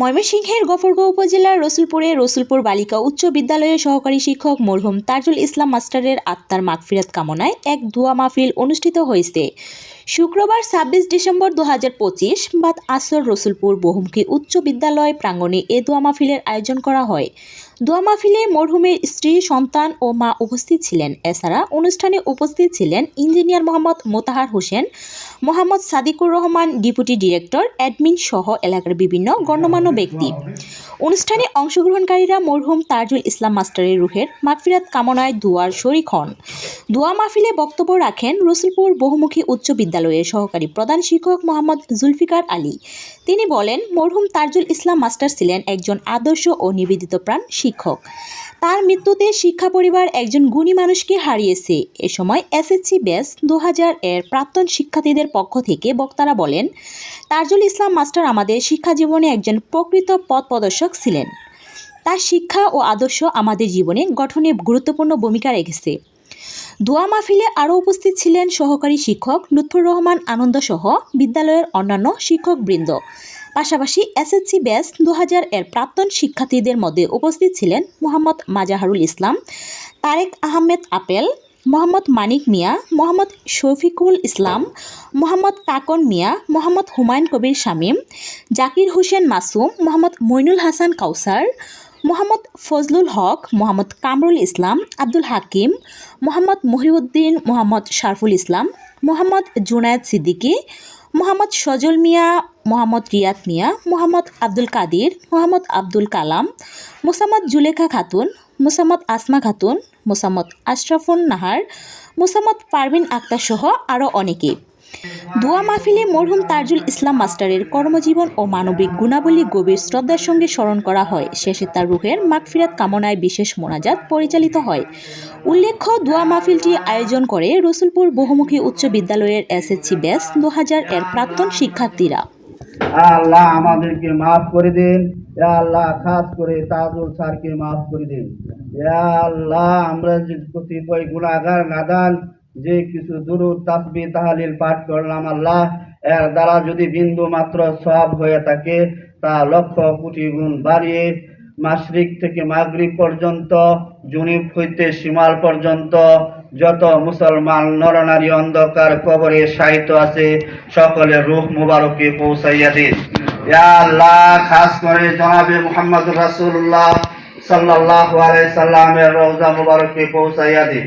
ময়মনসিংহের গফরগাঁও উপজেলার রসুলপুরে রসুলপুর বালিকা উচ্চ বিদ্যালয়ের সহকারী শিক্ষক মরহুম তাজুল ইসলাম মাস্টারের আত্মার মাগফিরাত কামনায় এক দোয়া মাহফিল অনুষ্ঠিত হয়েছে। শুক্রবার ছাব্বিশ ডিসেম্বর দু হাজার পঁচিশ বাদ আসর রসুলপুর বহুমুখী উচ্চ বিদ্যালয় প্রাঙ্গণে এ দোয়া মাহফিলের আয়োজন করা হয়। দোয়া মাহফিলে মরহুমের স্ত্রী, সন্তান ও মা উপস্থিত ছিলেন। এছাড়া অনুষ্ঠানে উপস্থিত ছিলেন engineer Mohammad Motahar Hossain, Mohammad Sadiqur Rahman, deputy director, admin সহ এলাকার বিভিন্ন গণ্যমান্য ব্যক্তি। অনুষ্ঠানে অংশগ্রহণকারীরা মরহুম তাজুল ইসলাম মাস্টারের রুহের মাগফিরাত কামনায় দুয়ার শরিক হন। দোয়া মাহফিলে বক্তব্য রাখেন রসুলপুর বহুমুখী উচ্চ বিদ্যালয়ের সহকারী প্রধান শিক্ষক মোহাম্মদ জুলফিকার আলী। তিনি বলেন, মরহুম তাজুল ইসলাম মাস্টার ছিলেন একজন আদর্শ ও নিবেদিত প্রাণ শিক্ষক। তার মৃত্যুতে শিক্ষা পরিবার একজন গুণী মানুষকে হারিয়েছে। এ সময় এসএসসি ব্যাস দু হাজার এর প্রাক্তন শিক্ষার্থীদের পক্ষ থেকে বক্তারা বলেন তাজুল ইসলাম মাস্টার আমাদের শিক্ষা জীবনে একজন প্রকৃত পথ প্রদর্শক ছিলেন। তার শিক্ষা ও আদর্শ আমাদের জীবনে গঠনে গুরুত্বপূর্ণ ভূমিকা রেখেছে। দোয়া মাহফিলে আরও উপস্থিত ছিলেন সহকারী শিক্ষক লুৎফুর রহমান আনন্দসহ বিদ্যালয়ের অন্যান্য শিক্ষকবৃন্দ। পাশাপাশি এসএসসি ব্যাস দু হাজার এর প্রাক্তন শিক্ষার্থীদের মধ্যে উপস্থিত ছিলেন মোহাম্মদ মাজাহারুল ইসলাম, তারেক আহমেদ আপেল, মোহাম্মদ মানিক মিয়া, মোহাম্মদ শফিকুল ইসলাম, মোহাম্মদ কাকন মিয়া, মোহাম্মদ হুমায়ুন কবির শামীম, জাকির হোসেন মাসুম, মোহাম্মদ মইনুল হাসান কাউসার, মোহাম্মদ ফজলুল হক, মোহাম্মদ কামরুল ইসলাম, আব্দুল হাকিম, মোহাম্মদ মহিউদ্দিন, মোহাম্মদ শারফুল ইসলাম, মোহাম্মদ জুনায়েদ সিদ্দিকী, মোহাম্মদ সজল মিয়া, মোহাম্মদ রিয়াদ মিয়া, মোহাম্মদ আব্দুল কাদির, মোহাম্মদ আব্দুল কালাম, মোসাম্মদ জুলেখা খাতুন, মোসাম্মদ আসমা খাতুন, মোসাম্মদ আশরাফুন নাহার, মোসাম্মদ পারভিন আক্তার সহ আরও অনেকে। দোয়া মাহফিলে মরহুম তাজুল ইসলাম মাস্টারের কর্মজীবন ও মানবিক গুণাবলী গভীর শ্রদ্ধার সঙ্গে স্মরণ করা হয়। শেষে তার রুহের মাগফিরাত কামনায় বিশেষ মোনাজাত পরিচালিত হয়। উল্লেখ্য, দোয়া মাহফিলটি আয়োজন করে রসুলপুর বহুমুখী উচ্চ বিদ্যালয়ের এসএসসি ব্যাস দু হাজার এর প্রাক্তন শিক্ষার্থীরা। আল্লাহ আমাদেরকে মাফ করে দিন। আল্লাহ খাস করে তাজুল স্যারকে মাফ করে দিন। আল্লাহ আমরা যে কতিপয় গুণাগার নাদান যে কিছু দুরুদ তাসবি তাহালিল পাঠ করলাম আল্লাহ। এর দ্বারা যদি বিন্দু মাত্র সব হয়ে থাকে, তা লক্ষ কোটি গুণ বাড়িয়ে মাশরিক থেকে মাগরিব পর্যন্ত জুনিপ হইতে সীমাল পর্যন্ত, যত মুসলমান নরনারী অন্ধকার কবরে সাহিত্য আছে, সকলের রূহ মুবারকে পৌঁছাইয়া দিন। আল্লাহ, খাস করে জনাবে মোহাম্মদ রাসুল্লাহ সাল্লাল্লাহু আলাইহি সাল্লামের রওজা মুবারকে পৌঁছাইয়া দিন।